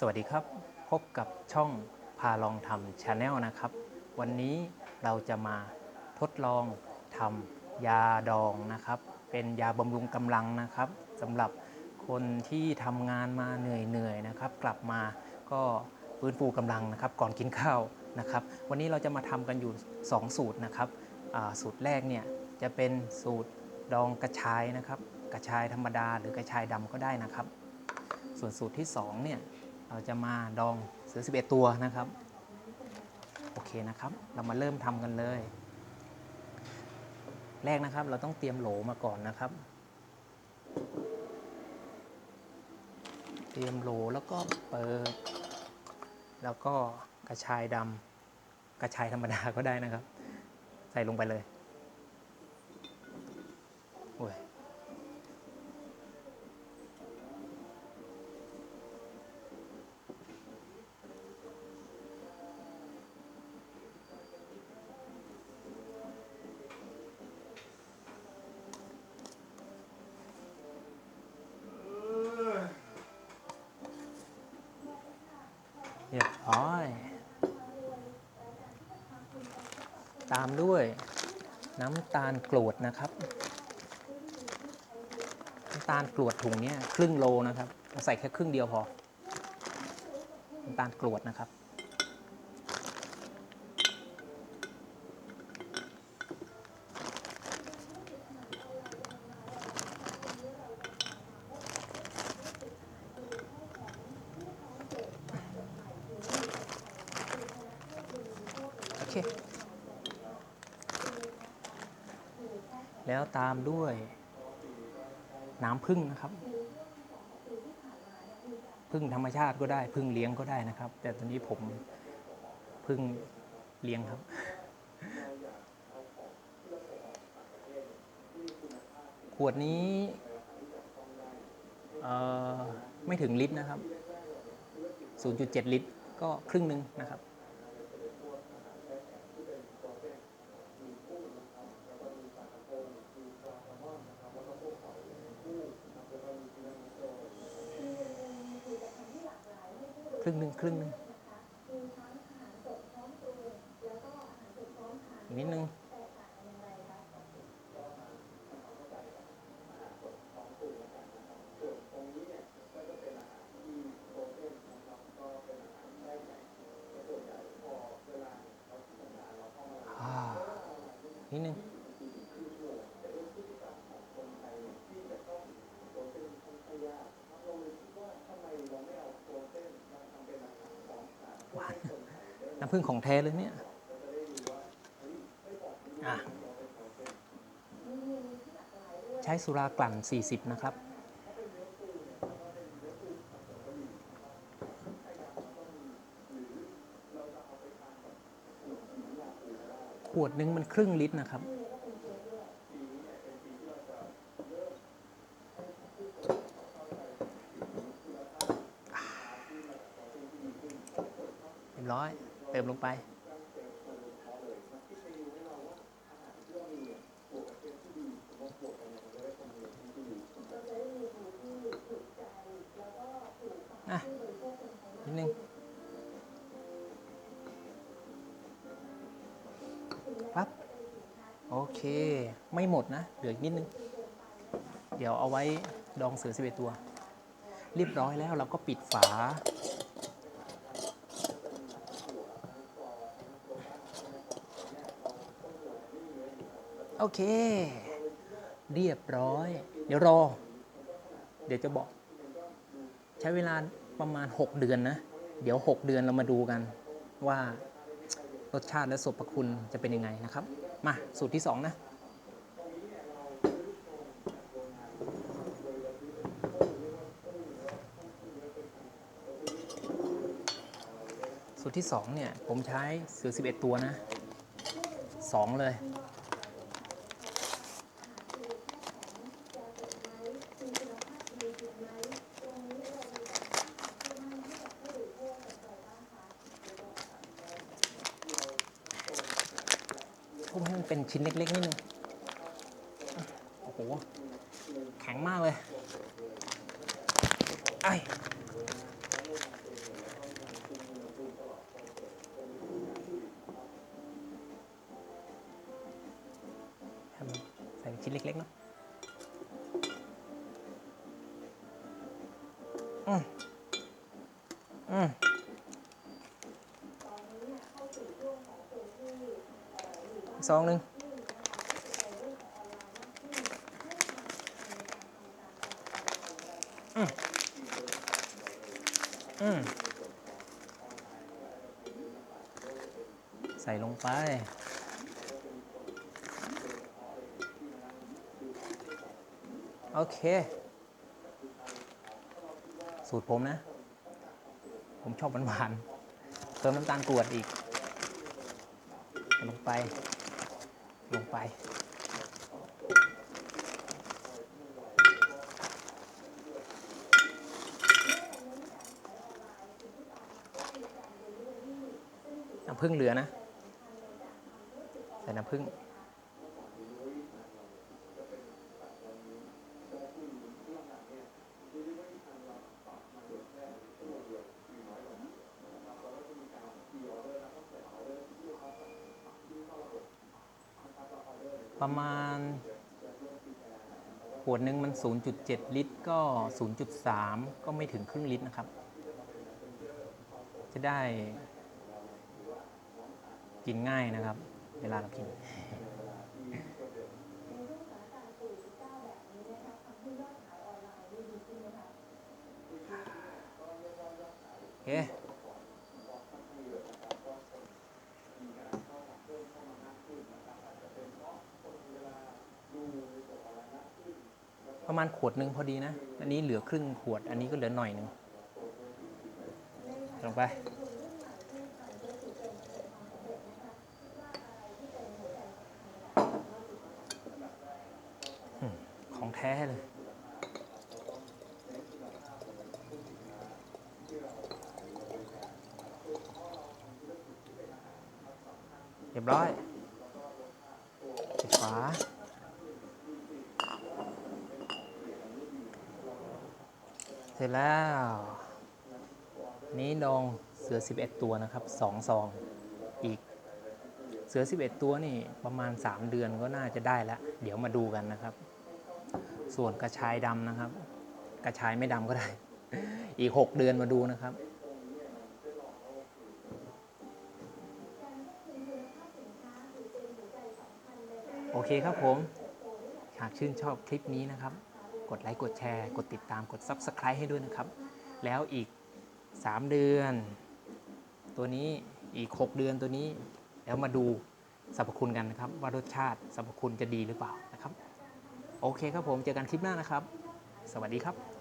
สวัสดีครับ พบกับช่องพาลองทำชาแนลนะครับ วันนี้เราจะมาทดลองทำยาดองนะครับ เป็นยาบำรุงกำลังนะครับสำหรับคนที่ทำงานมาเหนื่อยๆนะครับ กลับมาก็ฟื้นฟูกำลังนะครับ ก่อนกินข้าวนะครับ วันนี้เราจะมาทำกันอยู่ 2 สูตรนะครับสูตรแรกเนี่ยจะเป็นสูตรดองกระชายนะครับ กระชายธรรมดาหรือกระชายดำก็ได้นะครับ ส่วนสูตรที่2เนี่ย เราจะมาดองเสือ11 ตัวนะครับ โอเคนะครับ เรามาเริ่มทำกันเลย แรกนะครับ เราต้องเตรียมโหลมาก่อนนะครับ เตรียมโหลแล้วก็เปิด แล้วก็กระชายดำกระชายธรรมดาก็ได้นะครับ ใส่ลงไปเลย เรียบร้อย ตามด้วยน้ำตาลกรวดนะครับ น้ำตาลกรวดถุงนี้ครึ่งโลนะครับ ใส่แค่ครึ่งเดียวพอ น้ำตาลกรวดนะครับ แล้วตามด้วย น้ำผึ้งนะครับ พึ่งธรรมชาติก็ได้ พึ่งเลี้ยงก็ได้นะครับ แต่ตอนนี้ผมพึ่งเลี้ยงครับ ขวดนี้ไม่ถึงลิตรนะครับ 0.7 ลิตรก็ครึ่งหนึ่งนะครับ รึ่งหนึ่งครึ่งหนึ่งนิดนึงอ่านิดนึงหวาน น้ำผึ้งของแท้เลยเนี่ยใช้สุรากลั่น 40 นะครับ ขวดนึงมันครึ่งลิตรนะครับ ปั๊บ โอเค ไม่หมดนะ เหลืออีกนิดนึง เดี๋ยวเอาไว้ดองเสือ11ตัว เรียบร้อยแล้วเราก็ปิดฝา โอเค เรียบร้อย เดี๋ยวรอ เดี๋ยวจะบอก ใช้เวลาประมาณ 6 เดือนนะ เดี๋ยว 6 เดือนเรามาดูกันว่า รสชาติและสรรพคุณจะเป็นยังไงนะครับ มาสูตรที่ 2 นะสูตรที่2เนี่ยผมใช้เสือ 11 ตัวนะ 2 เลย เป็นชิ้นเล็กๆนิดนึง โอ้โห แข็งมากเลย ไอเป็นชิ้นเล็กๆเนาะอืมอืม ซองหนึ่งอืมอืมใส่ลงไปโอเค สูตรผมนะ ผมชอบหวานๆเติมน้ำตาลกรวดอีกลงไป ลงไป น้ำผึ้งเหลือนะ ใส่น้ำผึ้ง ประมาณ ขวดหนึ่งมัน 0.7 ลิตร ก็ 0.3 ก็ไม่ถึงครึ่งลิตรนะครับ จะได้ กินง่ายนะครับ เวลาเรากินโอเค ประมาณขวดหนึ่งพอดีนะ อันนี้เหลือครึ่งขวด อันนี้ก็เหลือหน่อยหนึ่งลงไปอของแท้เลยเรียบร้อยปิดฝา เส ร็จแล้ว นี้ดองเสือ 11 ตัวนะครับ2ซองอีกเสือ 11 ตัวนี่ประมาณ 3 เดือนก็น่าจะได้แล้ว เดี๋ยวมาดูกันนะครับ ส่วนกระชายดำนะครับ กระชายไม่ดำก็ได้ อีก 6 เดือนมาดูนะครับโอเคครับผม หากชื่นชอบคลิปนี้นะครับ กดไลค์กดแชร์ กดติดตามกด Subscribe ให้ด้วยนะครับ แล้วอีก 3 เดือน ตัวนี้อีก 6 เดือนตัวนี้แล้วมาดูสรรพคุณกันนะครับ ว่ารสชาติสรรพคุณจะดีหรือเปล่านะครับ โอเคครับผมเจอกันคลิปหน้านะครับ สวัสดีครับ